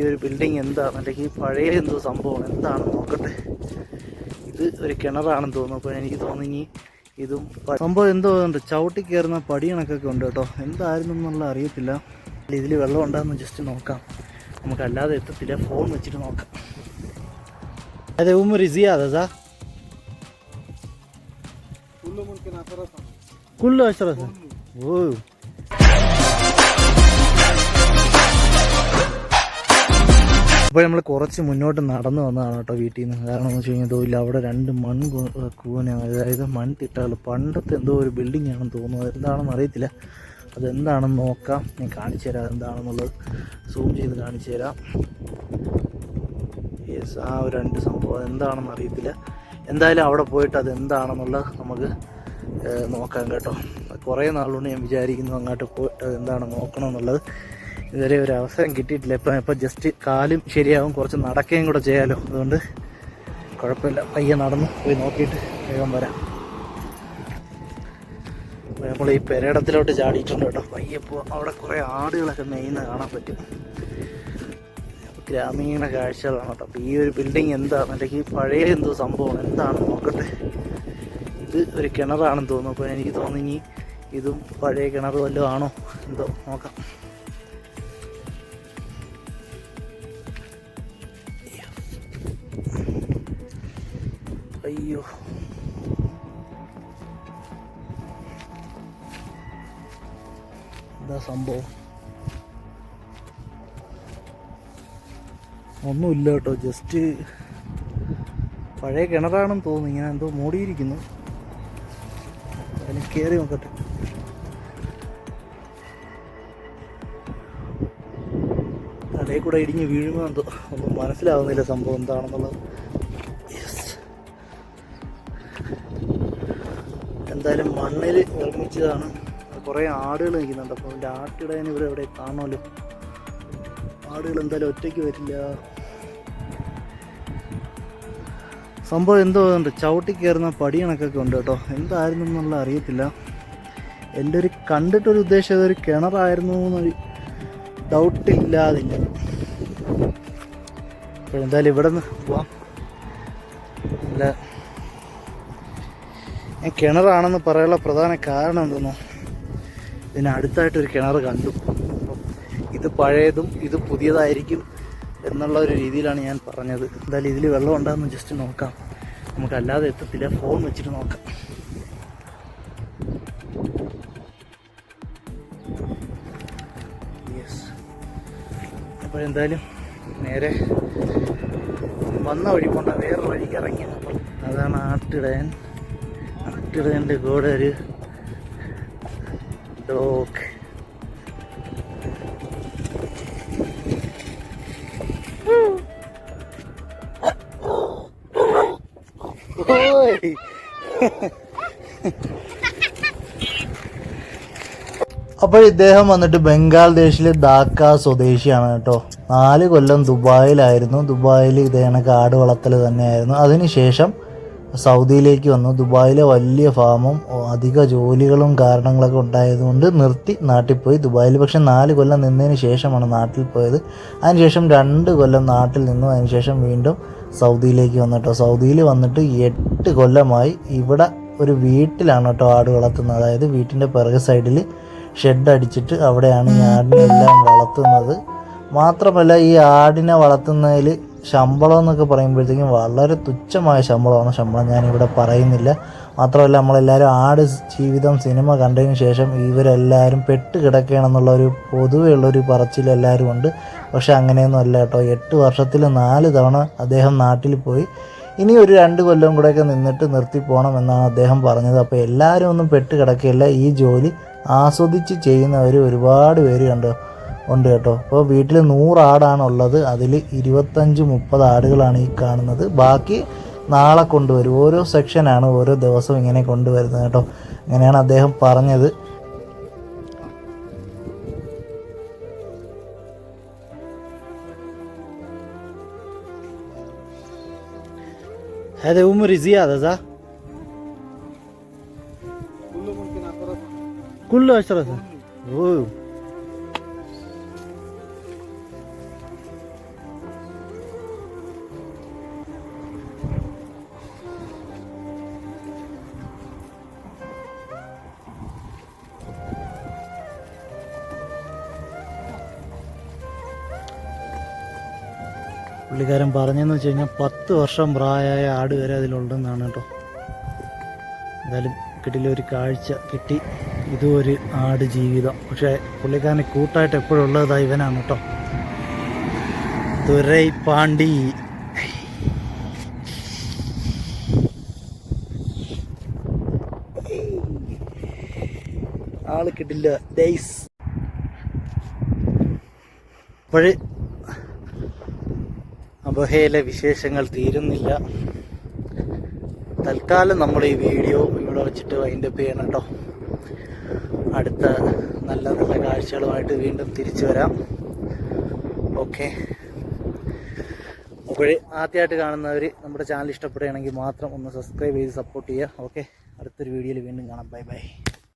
ഈ ഒരു ബിൽഡിംഗ് എന്താണ്? അല്ലെങ്കിൽ ഈ പഴയ എന്തോ സംഭവം? എന്താണെന്ന് നോക്കട്ടെ. ഇത് ഒരു കിണറാണെന്ന് തോന്നുന്നു. അപ്പോൾ എനിക്ക് തോന്നി ഇതും സംഭവം എന്തോ ഉണ്ട്. ചവിട്ടി കയറുന്ന പടി കണക്കൊക്കെ ഉണ്ട് കേട്ടോ. എന്തായിരുന്നു എന്നുള്ള അറിയത്തില്ല. ഇതിൽ വെള്ളം ഉണ്ടാകുന്ന ജസ്റ്റ് നോക്കാം. നമുക്ക് അല്ലാതെ എത്തത്തില്ല. ഫോൺ വെച്ചിട്ട് നോക്കാം. അതെ ഉമ്മ റിസിയാതെ സാ അശ്ര ഓ. അപ്പോൾ നമ്മൾ കുറച്ച് മുന്നോട്ട് നടന്നു വന്നതാണ് കേട്ടോ വീട്ടിൽ നിന്ന്. കാരണം എന്ന് വെച്ച് കഴിഞ്ഞാൽ ഇല്ല അവിടെ രണ്ട് മൺ കൂന അതായത് മൺതിട്ടകൾ പണ്ടത്തെ എന്തോ ഒരു ബിൽഡിംഗ് ആണെന്ന് തോന്നുന്നു. എന്താണെന്ന് അറിയത്തില്ല. അതെന്താണെന്ന് നോക്കാം. ഞാൻ കാണിച്ചു തരാം എന്താണെന്നുള്ളത് സൂം ചെയ്ത് കാണിച്ചു തരാം. യെസ് ആ ഒരു രണ്ട് സംഭവം. എന്താണെന്ന് അറിയത്തില്ല. എന്തായാലും അവിടെ പോയിട്ട് അത് എന്താണെന്നുള്ളത് നമുക്ക് നോക്കാം കേട്ടോ. കുറേ നാളുകൊണ്ട് ഞാൻ വിചാരിക്കുന്നു അങ്ങോട്ട് പോയിട്ട് അത് എന്താണെന്ന് നോക്കണം എന്നുള്ളത് ഇതുവരെ ഒരു അവസരം കിട്ടിയിട്ടില്ല. ഇപ്പം ഇപ്പം ജസ്റ്റ് കാലും ശരിയാവും. കുറച്ച് നടക്കുകയും കൂടെ ചെയ്യാമല്ലോ അതുകൊണ്ട് കുഴപ്പമില്ല. പയ്യെ നടന്ന്. പോയി നോക്കിയിട്ട് വേഗം വരാം. നമ്മൾ ഈ പെരയിടത്തിലോട്ട് ചാടിയിട്ടുണ്ട് കേട്ടോ. പയ്യെ പോ അവിടെ കുറേ ആടുകളൊക്കെ മെയിന്ന് കാണാൻ പറ്റും. ഗ്രാമീണ കാഴ്ചകളാണ് കേട്ടോ. അപ്പോൾ ഈ ഒരു ബിൽഡിംഗ് എന്താണ്? അല്ലെങ്കിൽ പഴയ എന്തോ സംഭവം എന്താണെന്ന് നോക്കട്ടെ. ഇത് ഒരു കിണറാണെന്ന് തോന്നുന്നു. അപ്പോൾ എനിക്ക് തോന്നുന്നു ഇനി ഇതും പഴയ കിണർ വല്ലതും ആണോ? എന്തോ നോക്കാം. അയ്യോ. എന്താ സംഭവം? ഒന്നുമില്ല കേട്ടോ. ജസ്റ്റ് പഴയ കിണറാണെന്ന് തോന്നുന്നു. ഇങ്ങനെ എന്തോ മൂടിയിരിക്കുന്നു. അതിന് കയറി നോക്കട്ടെ. തലയിൽ കൂടെ ഇടിഞ്ഞ് വീഴുമോ എന്തോ ഒന്നും മനസ്സിലാവുന്നില്ല സംഭവം എന്താണെന്നുള്ളത്. എന്തായാലും മണ്ണിൽ നിർമ്മിച്ചതാണ്. കുറേ ആടുകൾ നിൽക്കുന്നുണ്ട്. അപ്പോൾ അതിന്റെ ആട്ടിടാൻ ഇവർ എവിടെ കാണുമല്ലോ? ആടുകൾ എന്തായാലും ഒറ്റയ്ക്ക് വരില്ല. സംഭവം എന്തോ ഉണ്ട്. ചവിട്ടി കയറുന്ന പടി കണക്കൊക്കെ ഉണ്ട് കേട്ടോ. എന്തായിരുന്നു എന്നുള്ള അറിയത്തില്ല. എന്റെ ഒരു കണ്ടിട്ടൊരു ഉദ്ദേശം അതൊരു കിണറായിരുന്നു എന്നൊരു ഡൗട്ട് ഇല്ലാതില്ല. എന്തായാലും ഇവിടെ നിന്ന് പോവാം. ഞാൻ കിണറാണെന്ന് പറയാനുള്ള പ്രധാന കാരണം എന്തെന്നോ? ഇതിനടുത്തായിട്ടൊരു കിണർ കണ്ടു. അപ്പം ഇത് പഴയതും ഇത് പുതിയതായിരിക്കും എന്നുള്ള ഒരു രീതിയിലാണ് ഞാൻ പറഞ്ഞത്. എന്തായാലും ഇതിൽ വെള്ളം ഉണ്ടാകുന്ന ജസ്റ്റ് നോക്കാം. നമുക്കല്ലാതെ എത്തത്തില്ല. ഫോൺ വെച്ചിട്ട് നോക്കാം. യെസ് അപ്പോൾ എന്തായാലും നേരെ വന്ന വഴി പോണ്ട. വേറെ വഴിക്ക് ഇറങ്ങി. അതാണ് ആട്ടിടയൻ ആട്ടിടയന്റെ കൂടെ ഒരു ഡോഗ് അപ്പോൾ ഇദ്ദേഹം വന്നിട്ട് ബംഗാൾ ദേശിലെ ധാക്ക സ്വദേശിയാണ് കേട്ടോ. നാല് കൊല്ലം ദുബായിലായിരുന്നു. ദുബായിൽ ഇദ്ദേഹം കാട് വളർത്തൽ തന്നെയായിരുന്നു. അതിനുശേഷം സൗദിയിലേക്ക് വന്നു. ദുബായിലെ വലിയ ഫാമും അധിക ജോലികളും കാരണങ്ങളൊക്കെ ഉണ്ടായതുകൊണ്ട് നിർത്തി നാട്ടിൽ പോയി ദുബായിൽ പക്ഷെ നാല് കൊല്ലം നിന്നതിന് ശേഷമാണ് നാട്ടിൽ പോയത്. അതിനുശേഷം രണ്ട് കൊല്ലം നാട്ടിൽ നിന്നു. അതിനുശേഷം വീണ്ടും സൗദിയിലേക്ക് വന്നു കേട്ടോ. സൗദിയിൽ വന്നിട്ട് എട്ട് കൊല്ലമായി ഇവിടെ ഒരു വീട്ടിലാണ് കേട്ടോ ആട് വളർത്തുന്നത്. അതായത് വീട്ടിന്റെ പിറകെ സൈഡിൽ ഷെഡ് അടിച്ചിട്ട് അവിടെയാണ് ഈ ആടിനെല്ലാം വളർത്തുന്നത്. മാത്രമല്ല ഈ ആടിനെ വളർത്തുന്നതിൽ ശമ്പളം എന്നൊക്കെ പറയുമ്പോഴത്തേക്കും വളരെ തുച്ഛമായ ശമ്പളമാണ് ശമ്പളം. ഞാനിവിടെ പറയുന്നില്ല. മാത്രമല്ല നമ്മളെല്ലാവരും ആട് ജീവിതം സിനിമ കണ്ടതിന് ശേഷം ഇവരെല്ലാവരും പെട്ട് കിടക്കുകയാണെന്നുള്ള ഒരു പൊതുവേ ഉള്ളൊരു പറച്ചിൽ എല്ലാവരും ഉണ്ട്. പക്ഷെ അങ്ങനെയൊന്നും അല്ല കേട്ടോ. എട്ട് വർഷത്തിൽ നാല് തവണ അദ്ദേഹം നാട്ടിൽ പോയി. ഇനി ഒരു രണ്ട് കൊല്ലം കൂടെയൊക്കെ നിന്നിട്ട് നിർത്തി പോകണം എന്നാണ് അദ്ദേഹം പറഞ്ഞത്. അപ്പോൾ എല്ലാവരും ഒന്നും പെട്ട് ഈ ജോലി ആസ്വദിച്ച് ചെയ്യുന്നവർ ഒരുപാട് പേര് കണ്ടു? ഉണ്ട് കേട്ടോ അപ്പോൾ വീട്ടിൽ നൂറ് ആടാണ് ഉള്ളത് അതിൽ ഇരുപത്തഞ്ച് മുപ്പത് ആടുകളാണ് ഈ കാണുന്നത് ബാക്കി നാളെ കൊണ്ടുവരും ഓരോ സെക്ഷനാണ് ഓരോ ദിവസവും ഇങ്ങനെ കൊണ്ടുവരുന്നത് കേട്ടോ അങ്ങനെയാണ് അദ്ദേഹം പറഞ്ഞത് هذا عمري زيادة صح؟ كله ممكن عشرة كله عشرة أوه. പുള്ളിക്കാരൻ പറഞ്ഞതെന്ന് വെച്ച് കഴിഞ്ഞാൽ പത്ത് വർഷം പ്രായമായ ആട് വരെ അതിലുണ്ടെന്നാണ് കേട്ടോ. എന്തായാലും കിട്ടിലൊരു കാഴ്ച കിട്ടി. ഇതും ഒരു ആട് ജീവിതം. പക്ഷേ പുള്ളിക്കാരന് കൂട്ടായിട്ട് എപ്പോഴും ഉള്ളത് ഇവനാണ് കേട്ടോ. തുരൈ പാണ്ടി ആൾ കിട്ടില്ല. ഡേയ്സ് അപ്പോഴ് അബഹയിലെ വിശേഷങ്ങൾ തീരുന്നില്ല. തൽക്കാലം നമ്മൾ ഈ വീഡിയോ ഇവിടെ വെച്ചിട്ട് വൈൻഡപ്പ് ചെയ്യണം കേട്ടോ. അടുത്ത നല്ല നല്ല കാഴ്ചകളുമായിട്ട് വീണ്ടും തിരിച്ചു വരാം. ഓക്കെ അപ്പോൾ ആദ്യമായിട്ട് കാണുന്നവർ നമ്മുടെ ചാനൽ ഇഷ്ടപ്പെടുകയാണെങ്കിൽ മാത്രം ഒന്ന് സബ്സ്ക്രൈബ് ചെയ്ത് സപ്പോർട്ട് ചെയ്യുക. ഓക്കെ അടുത്തൊരു വീഡിയോയിൽ വീണ്ടും കാണാം. Bye bye